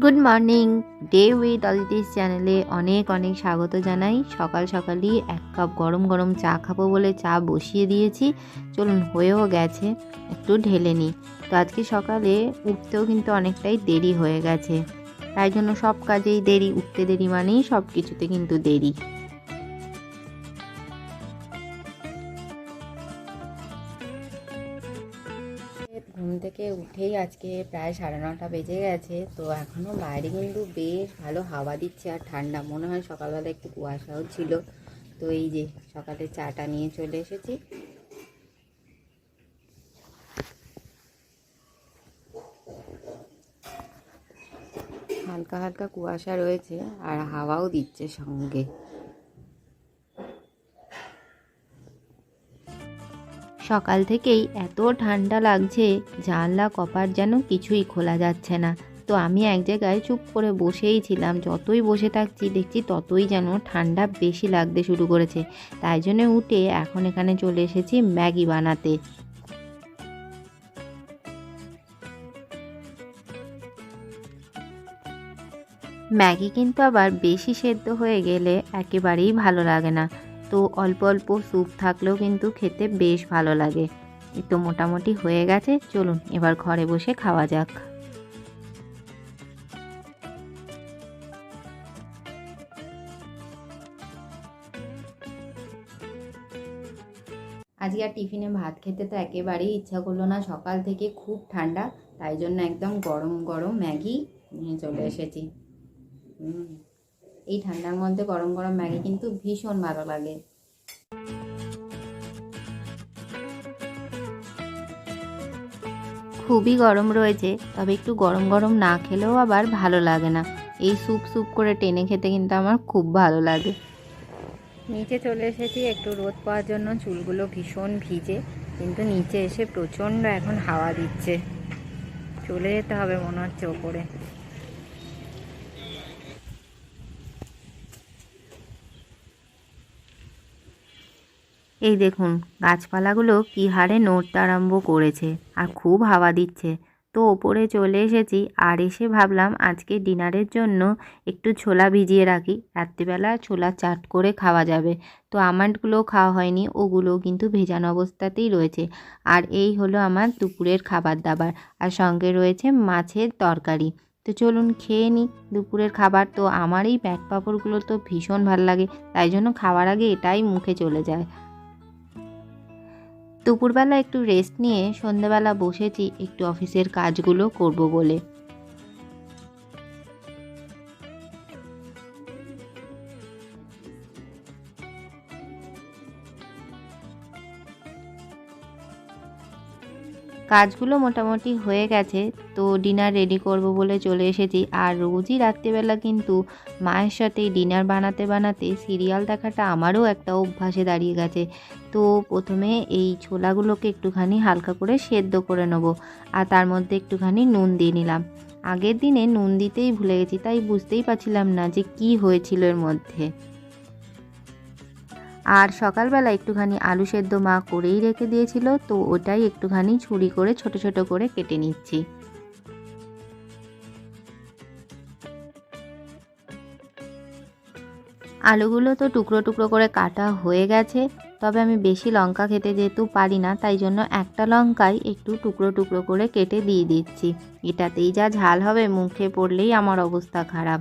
Good morning day with Aditi's চ্যানেলে অনেক অনেক স্বাগত জানাই। সকাল সকালই এক কাপ গরম গরম চা খাব বলে চা বসিয়ে দিয়েছি। চলুন, হয়েও গেছে, একটু ঢেলে নিই। তো আজকে সকালে উঠতেও কিন্তু অনেকটাই দেরি হয়ে গেছে। তাই জন্য সব কাজেই দেরি, উঠতে দেরি মানেই সব কিছুতে কিন্তু দেরি। ঘুম থেকে উঠেই আজকে প্রায় সাড়ে নটা বেজে গেছে, তো এখনও বাইরে কিন্তু বেশ ভালো হাওয়া দিচ্ছে আর ঠান্ডা। মনে হয় সকালবেলা একটু কুয়াশাও ছিল, তো এই যে সকালে চাটা নিয়ে চলে এসেছি। হালকা হালকা কুয়াশা রয়েছে আর হাওয়াও দিচ্ছে সঙ্গে। সকাল থেকেই এত ঠান্ডা লাগছে, জানলা কপার যেন কিছুই খোলা যাচ্ছে না। তো আমি এক জায়গায় চুপ করে বসেই ছিলাম, যতই বসে থাকছি দেখছি ততই যেন ঠান্ডা বেশি লাগতে শুরু করেছে। তাই জন্য উঠে এখন এখানে চলে এসেছি ম্যাগি বানাতে। ম্যাগি কিন্তু আবার বেশি সেদ্ধ হয়ে গেলে একেবারেই ভালো লাগে না। তো অল্প অল্প স্যুপ থাকলেও কিন্তু খেতে বেশ ভালো লাগে। তো মোটামুটি হয়ে গেছে, চলুন এবার ঘরে বসে খাওয়া যাক। আজকে আর টিফিনে ভাত খেতে তো একেবারেই ইচ্ছা করল না, সকাল থেকে খুব ঠান্ডা, তাই জন্য একদম গরম গরম ম্যাগি নিয়ে চলে এসেছি। হুম। এই ঠান্ডার মধ্যে গরম গরম ম্যাগি কিন্তু ভীষণ ভালো লাগে। খুবই গরম রয়েছে তবে একটু গরম গরম না খেলেও আবার ভালো লাগে না। এই স্যুপ স্যুপ করে টেনে খেতে কিন্তু আমার খুব ভালো লাগে। নিচে চলে এসেছি একটু রোদ পাওয়ার জন্য চুলগুলো ভীষণ ভিজে কিন্তু নিচে এসে প্রচণ্ড এখন হাওয়া দিচ্ছে। চলে যেতে হবে মনে হচ্ছে ওপরে। এই দেখুন, গাছপালাগুলো কী হারে নড়তে আরম্ভ করেছে আর খুব হাওয়া দিচ্ছে। তো ওপরে চলে এসেছি আর এসে ভাবলাম আজকে ডিনারের জন্য একটু ছোলা ভিজিয়ে রাখি। রাত্রিবেলা ছোলা চাট করে খাওয়া যাবে। তো আমারগুলো খাওয়া হয়নি ওগুলো কিন্তু ভেজানো অবস্থাতেই রয়েছে। আর এই হলো আমার দুপুরের খাবার দাবার। আর সঙ্গে রয়েছে মাছের তরকারি। তো চলুন খেয়ে নিই দুপুরের খাবার। তো আমার এই ব্যাট পাঁপড়গুলো তো ভীষণ ভালো লাগে, তাই জন্য খাওয়ার আগে এটাই মুখে চলে যায়। দুপুরবেলা একটু রেস্ট নিয়ে সন্ধেবেলা বসেছি একটু অফিসের কাজগুলো করব বলে। কাজগুলো মোটামুটি হয়ে গেছে, তো ডিনার রেডি করব বলে চলে এসেছি। আর রোজই রাত্রিবেলা কিন্তু মায়ের সাথে ডিনার বানাতে বানাতে সিরিয়াল দেখাটা আমারও একটা অভ্যাসে দাঁড়িয়ে গেছে। তো প্রথমে এই ছোলাগুলোকে একটুখানি হালকা করে সেদ্ধ করে নেব আর তার মধ্যে একটুখানি নুন দিয়ে নিলাম। আগের দিনে নুন দিতেই ভুলে গেছি, তাই বুঝতেই পারছিলাম না যে কি হয়েছিল এর মধ্যে। আর সকালবেলা একটুখানি আলু সেদ্ধ মা করেই রেখে দিয়েছিল, তো ওটাই একটুখানি ছুরি করে ছোট ছোট করে কেটে নিচ্ছি। আলুগুলো তো টুকরো টুকরো করে কাটা হয়ে গেছে, তবে আমি বেশি লঙ্কা খেতে যেহেতু পারি না, তাই জন্য একটা লঙ্কাই একটু টুকরো টুকরো করে কেটে দিয়ে দিচ্ছি। এটাতেই যা ঝাল হবে, মুখে পড়লেই আমার অবস্থা খারাপ।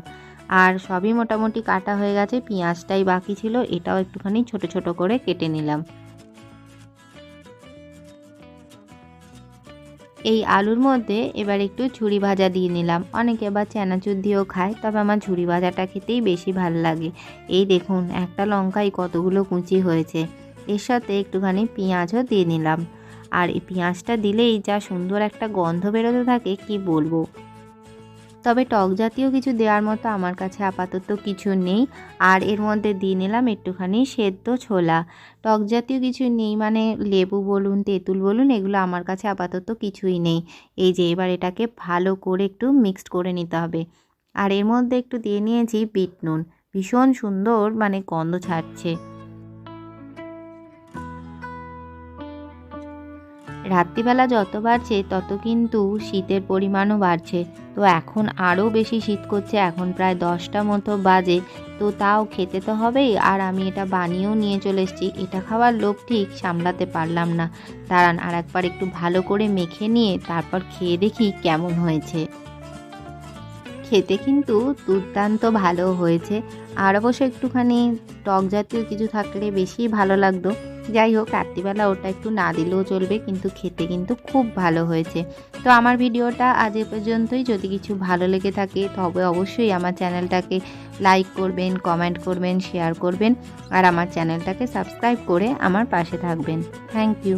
আর সবই মোটামুটি কাটা হয়ে গেছে, পেঁয়াজটাই বাকি ছিল, এটাও একটুখানি ছোট ছোট করে কেটে নিলাম। এই আলুর মধ্যে এবার একটু ঝুড়ি ভাজা দিয়ে নিলাম। অনেকে আবার চানাচুর দিয়েও খায়, তবে আমার ঝুড়ি ভাজাটা খেতেই বেশি ভালো লাগে। এই দেখুন, একটা লঙ্কাই কতগুলো কুচি হয়েছে। এর সাথে একটুখানি পেঁয়াজও দিয়ে নিলাম। আর এই পেঁয়াজটা দিলেই যা সুন্দর একটা গন্ধ বেরোতে থাকে, কি বলব? তবে টক জাতীয় কিছু দেওয়ার মতো আমার কাছে আপাতত কিছু নেই। আর এর মধ্যে দিয়ে নিলাম একটুখানি সেদ্ধ ছোলা। টক জাতীয় কিছু নেই মানে লেবু বলুন, তেঁতুল বলুন, এগুলো আমার কাছে আপাতত কিছুই নেই। এই যে এবার এটাকে ভালো করে একটু মিক্সড করে নিতে হবে। আর এর মধ্যে একটু দিয়ে নিয়েছি বিট নুন। ভীষণ সুন্দর মানে গন্ধ ছাড়ছে। রাত্রিবেলা যত বাড়ছে, তত কিন্তু শীতের পরিমাণও বাড়ছে। তো এখন আরও বেশি শীত করছে, এখন প্রায় দশটা মতো বাজে। তো তাও খেতে তো হবেই, আর আমি এটা বানিয়েও নিয়ে চলে এসেছি। এটা খাওয়ার লোভ ঠিক সামলাতে পারলাম না। দাঁড়ান আর একবার একটু ভালো করে মেখে নিয়ে তারপর খেয়ে দেখি কেমন হয়েছে। খেতে কিন্তু দুর্দান্ত ভালো হয়েছে। আর অবশ্য একটুখানি টক জাতীয় কিছু থাকলে বেশি ভালো লাগতো। যাই হোক, রাত্রিবেলা ওটা একটু না দিলেও চলবে, কিন্তু খেতে কিন্তু খুব ভালো হয়েছে। তো আমার ভিডিওটা আজ এ পর্যন্তই। যদি কিছু ভালো লেগে থাকে, তবে অবশ্যই আমার চ্যানেলটাকে লাইক করবেন, কমেন্ট করবেন, শেয়ার করবেন, আর আমার চ্যানেলটাকে সাবস্ক্রাইব করে আমার পাশে থাকবেন। Thank you.